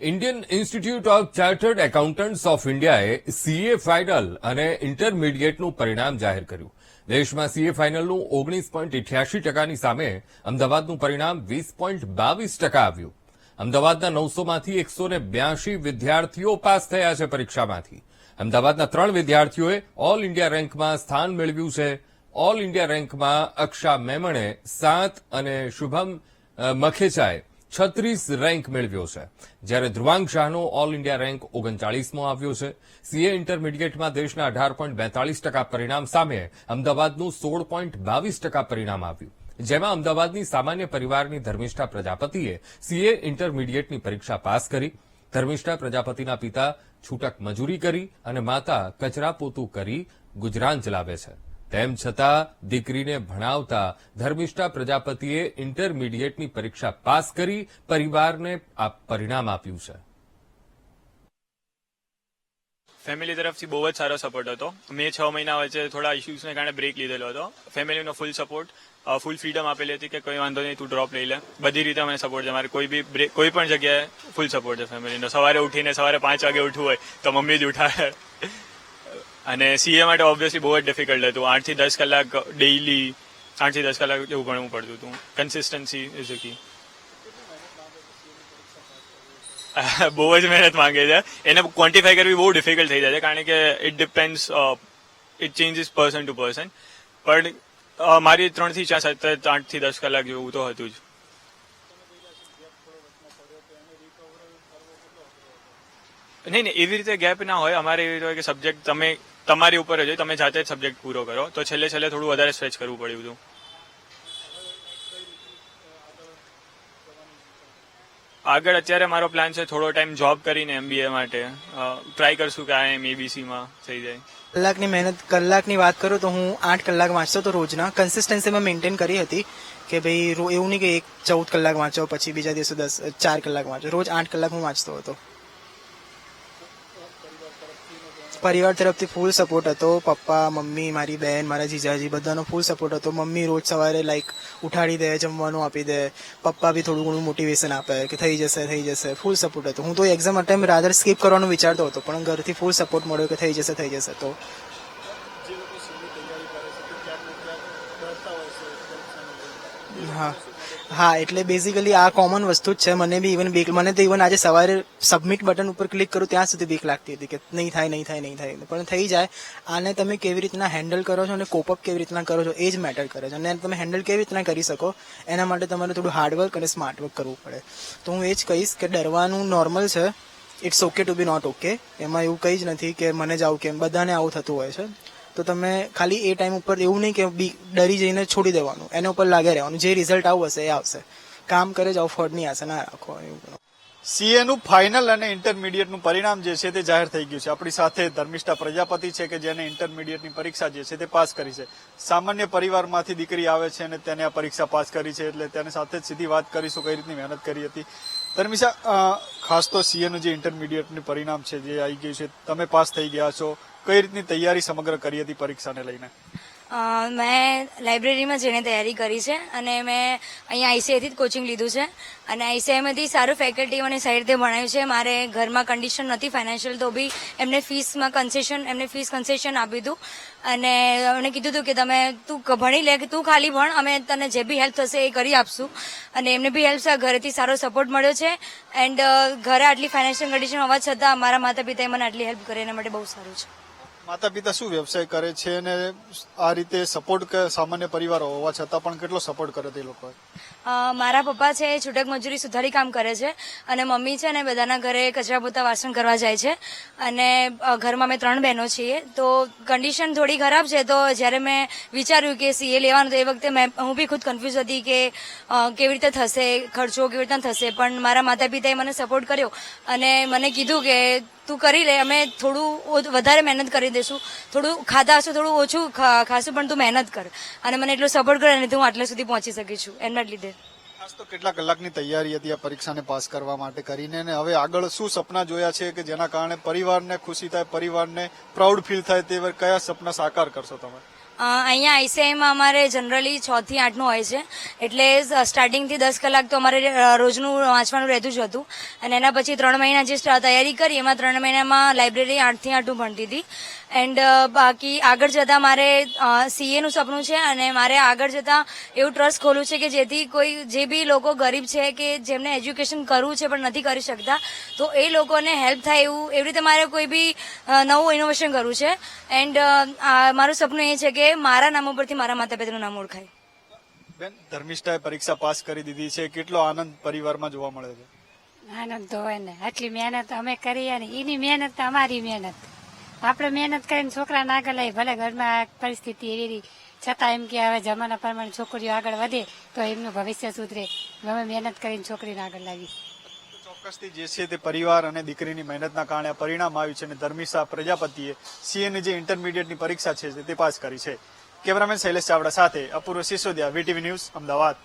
Indian Institute of Chartered Accountants of ઇન્ડિયાએ CA final અને ઇન્ટરમીડિયેટનું પરિણામ જાહેર કર્યું. દેશમાં સીએ ફાઇનલનું ઓગણીસ પોઈન્ટ ઇઠ્યાસી ટકાની સામે અમદાવાદનું પરિણામ વીસ પોઈન્ટ બાવીસ ટકા આવ્યું. અમદાવાદના નવસોમાંથી એકસો ને બ્યાસી વિદ્યાર્થીઓ પાસ થયા છે પરીક્ષામાંથી. અમદાવાદના ત્રણ વિદ્યાર્થીઓએ ઓલ ઇન્ડિયા રેન્કમાં સ્થાન મેળવ્યું છે. ઓલ ઇન્ડિયા રેન્કમાં અક્ષા મેમણે સાત અને શુભમ મખેચાએ છત્રીસ રેન્ક મેળવ્યો છે. જ્યારે ધ્રુવાંગ શાહનો ઓલ ઇન્ડિયા રેન્ક ઓગણચાળીસમો આવ્યો છે. સીએ ઇન્ટરમીડિયેટમાં દેશના અઢાર પોઈન્ટ બેતાલીસ ટકા પરિણામ સામે અમદાવાદનું સોળ પોઈન્ટ બાવીસ ટકા પરિણામ આવ્યું. જેમાં અમદાવાદની સામાન્ય પરિવારની ધર્મિષ્ઠા પ્રજાપતિએ સીએ ઇન્ટરમીડિયેટની પરીક્ષા પાસ કરી. ધર્મિષ્ઠા પ્રજાપતિના પિતા છૂટક મજૂરી કરી અને માતા કચરા પોતું કરી ગુજરાન ચલાવે છે. તેમ છતાં દીકરીને ભણાવતા ધર્મિષ્ઠા પ્રજાપતિએ ઇન્ટરમીડિયેટની પરીક્ષા પાસ કરી પરિવારને આ પરિણામ આપ્યું છે. ફેમિલી તરફથી બહુ જ સારો સપોર્ટ હતો. મેં છ મહિના વચ્ચે થોડા ઇસ્યુઝને કારણે બ્રેક લીધેલો હતો. ફેમિલીનો ફૂલ સપોર્ટ ફૂલ ફ્રીડમ આપેલી હતી કે કોઈ વાંધો નહીં, તું ડ્રોપ લઈ લે. બધી રીતે મને સપોર્ટ છે. મારે કોઈ બી બ્રેક કોઈ પણ જગ્યાએ ફૂલ સપોર્ટ છે ફેમિલીનો સવારે ઉઠીને સવારે પાંચ વાગે ઉઠવું હોય તો મમ્મી જ ઉઠાડે અને સીએ માટે ઓબ્વિયસલી બહુ જ ડિફિકલ્ટ હતું. આઠથી દસ કલાક ડેઇલી આઠથી દસ કલાક જેવું ભણવું પડતું હતું. કન્સિસ્ટન્સી ઇઝ કી બહુ જ મહેનત માંગે છે. એને ક્વોન્ટિફાય કરવી બહુ ડિફિકલ્ટ થઈ જાય છે, કારણ કે it depends it changes person to person પણ મારી ત્રણથી ચાર સતત આઠથી દસ કલાક જેવું તો હતું જ. નહીં નહીં, એવી રીતે ગેપ ના હોય. અમારે એવી રીતે હોય કે સબ્જેક્ટ તમે, તમારી ઉપર જ હોય. તમે જાતે જ સબ્જેક્ટ પૂરો કરો. તો છેલ્લે છેલ્લે થોડું વધારે સ્ટ્રેચ કરવું પડ્યું હતું આગળ અત્યારે મારો પ્લાન છે થોડો ટાઈમ જોબ કરીને એમબીએ માટે. ટ્રાય કરશું કે એમ એબીસીમાં થઈ જાય. કલાકની મહેનત, કલાકની વાત કરું તો હું આઠ કલાક વાંચતો હતો રોજના. કન્સિસ્ટન્સીમાં મેન્ટેન કરી હતી કે ભાઈ એવું નહીં કે એક ચૌદ કલાક વાંચો, પછી બીજા દિવસે દસ, ચાર કલાક વાંચો. રોજ આઠ કલાક હું વાંચતો હતો. પરિવાર તરફથી ફૂલ સપોર્ટ હતો. પપ્પા, મમ્મી, મારી બેન, મારા જીજાજી બધાનો ફૂલ સપોર્ટ હતો. મમ્મી રોજ સવારે લાઈક ઉઠાડી દે, જમવાનું આપી દે. પપ્પા બી થોડું ઘણું મોટિવેશન આપે કે થઈ જશે થઈ જશે. ફૂલ સપોર્ટ હતો. હું તો એક્ઝામ અટેમ્પ રાધર સ્કીપ કરવાનું વિચારતો હતો, પણ ઘરથી ફૂલ સપોર્ટ મળ્યો કે થઈ જશે થઈ જશે તો. હા. હા, એટલે બેઝિકલી આ કોમન વસ્તુ જ છે. મને બી ઇવન બીક મને તો ઇવન આજે સવારે સબમિટ બટન ઉપર ક્લિક કરું ત્યાં સુધી બીક લાગતી હતી કે નહીં થાય નહીં થાય નહીં થાય. પણ થઈ જાય. આને તમે કેવી રીતના હેન્ડલ કરો છો અને કોપઅપ કેવી રીતના કરો છો એ જ મેટર કરે છે. અને તમે હેન્ડલ કેવી રીતના કરી શકો, એના માટે તમારે થોડું હાર્ડવર્ક અને સ્માર્ટ વર્ક કરવું પડે. તો હું એ જ કહીશ કે ડરવાનું નોર્મલ છે. It's okay to be not okay એમાં એવું કંઈ જ નથી કે મને જ આવું કેમ બધાને આવું થતું હોય છે. તો તમે ખાલી એ ટાઈમ ઉપર એવું નહીં કે બી ડરી જઈને છોડી દેવાનું. એના ઉપર લાગે રહેવાનું. જે રિઝલ્ટ આવું હશે એ આવશે. કામ કરે જાઓ નહીં આવશે. ના રાખો, એવું સીએ નું ફાઇનલ અને ઇન્ટરમીડિયેટનું પરિણામ જે છે તે જાહેર થઈ ગયું છે. આપણી સાથે ધર્મિષ્ઠા પ્રજાપતિ છે કે જેને ઇન્ટરમીડિયેટની પરીક્ષા જે છે તે પાસ કરી છે. સામાન્ય પરિવારમાંથી દીકરી આવે છે અને તેને આ પરીક્ષા પાસ કરી છે એટલે તેની સાથે જ સીધી વાત કરીશું કઈ રીતની મહેનત કરી હતી. ધર્મિષ્ઠા ખાસ તો સીએ નું જે ઇન્ટરમીડિયેટનું પરિણામ છે જે આવી ગયું છે, તમે પાસ થઈ ગયા છો. કઈ રીતની તૈયારી સમગ્ર કરી હતી પરીક્ષાને લઈને? મેં લાઇબ્રેરીમાં જઈને તૈયારી કરી છે અને મેં અહીંયા આઈસીઆઈથી જ કોચિંગ લીધું છે. અને આઈસીઆઈમાંથી સારું ફેકલ્ટી મને સારી રીતે ભણાવ્યું છે. મારે ઘરમાં કન્ડિશન નથી ફાઇનાન્શિયલ તો બી એમને ફીસમાં કન્સેશન એમને ફીસ કન્સેશન આપ્યું હતું અને એમણે કીધું હતું કે તમે તું ભણી લે કે તું ખાલી ભણ, અમે તને જે બી હેલ્પ થશે એ કરી આપશું. અને એમને બી હેલ્પ ઘરેથી સારો સપોર્ટ મળ્યો છે. એન્ડ ઘરે આટલી ફાઇનાન્શિયલ કન્ડિશન હોવા છતાં મારા માતા પિતાએ મને આટલી હેલ્પ કરી, એના માટે બહુ સારું છે. માતા પિતા શું વ્યવસાય કરે છે અને આ રીતે સપોર્ટ સામાન્ય પરિવાર હોવા છતાં પણ કેટલો સપોર્ટ કરે તે લોકો મારા પપ્પા છે એ છૂટક મજૂરી સુધારી કામ કરે છે અને મમ્મી છે ને બધાના ઘરે કચરા પોતા વાસણ કરવા જાય છે અને ઘરમાં અમે ત્રણ બહેનો છીએ. તો કન્ડિશન થોડી ખરાબ છે તો જ્યારે મેં વિચાર્યું કે સીએ લેવાનું તો એ વખતે મેં, હું બી ખુદ કન્ફ્યુઝ હતી કે કેવી રીતે થશે, ખર્ચો કેવી રીતના થશે. પણ મારા માતા પિતાએ મને સપોર્ટ કર્યો અને મને કીધું કે તું કરી લે, અમે થોડું વધારે મહેનત કરી દઈશું થોડું ખાધા હશે, થોડું ઓછું ખાશું, પણ તું મહેનત કર. અને મને એટલો સપોર્ટ કરે અને હું આટલા સુધી પહોંચી શકી છું, એના લીધે. તો કેટલા કલાકની તૈયારી હતી આ પરીક્ષાને પાસ કરવા માટે કરીને અને હવે આગળ શું સપના જોયા છે કે જેના કારણે પરિવારને ખુશી થાય, પરિવારને પ્રાઉડ ફીલ થાય તે કયા સપના સાકાર કરશો તમે? અહીંયા આઈસીઆઈમાં અમારે જનરલી છ થી આઠનું હોય છે. એટલે સ્ટાર્ટિંગથી દસ કલાક તો અમારે રોજનું વાંચવાનું રહેતું જ હતું. અને એના પછી ત્રણ મહિના જે તૈયારી કરી, એમાં ત્રણ મહિનામાં લાઇબ્રેરી આઠથી આઠું ભણતી હતી. એન્ડ બાકી આગળ જતાં મારે સીએનું સપનું છે અને મારે આગળ જતાં એવું ટ્રસ્ટ ખોલવું છે કે જેથી કોઈ, જે બી લોકો ગરીબ છે કે જેમને એજ્યુકેશન કરવું છે પણ નથી કરી શકતા, તો એ લોકોને હેલ્પ થાય એવું, એવી રીતે મારે કોઈ બી નવું ઇનોવેશન કરવું છે. એન્ડ મારું સપનું એ છે કે મારા નામ ઉપરથી મારા માતા પિતાનું નામ ઓળખાય. બેન ધર્મિષ્ઠાએ પરીક્ષા પાસ કરી દીધી છે. કેટલો આનંદ પરિવારમાં જોવા મળે છે? આનંદ તો હોય ને. આટલી મહેનત અમે કરીએ ને એની મહેનત તો અમારી મહેનત. આપણે મહેનત કરીને છોકરાને આગળ લઈ ભલે ઘરમાં પરિસ્થિતિ એવી રહી. છતાં એમ કે હવે જમાના પ્રમાણે છોકરીઓ આગળ વધે તો એમનું ભવિષ્ય સુધરે. અમે મહેનત કરીને છોકરીને આગળ લાવી ચોક્કસથી જે છે તે પરિવાર અને દીકરીની મહેનતના કારણે પરિણામ આવ્યું છે અને ધર્મિશા પ્રજાપતિએ સીએની જે ઇન્ટરમીડિયેટની પરીક્ષા છે તે પાસ કરી છે. કેમેરામેન શૈલેષ ચાવડા સાથે અપૂર્વ સિસોદિયા, વીટીવી ન્યૂઝ, અમદાવાદ.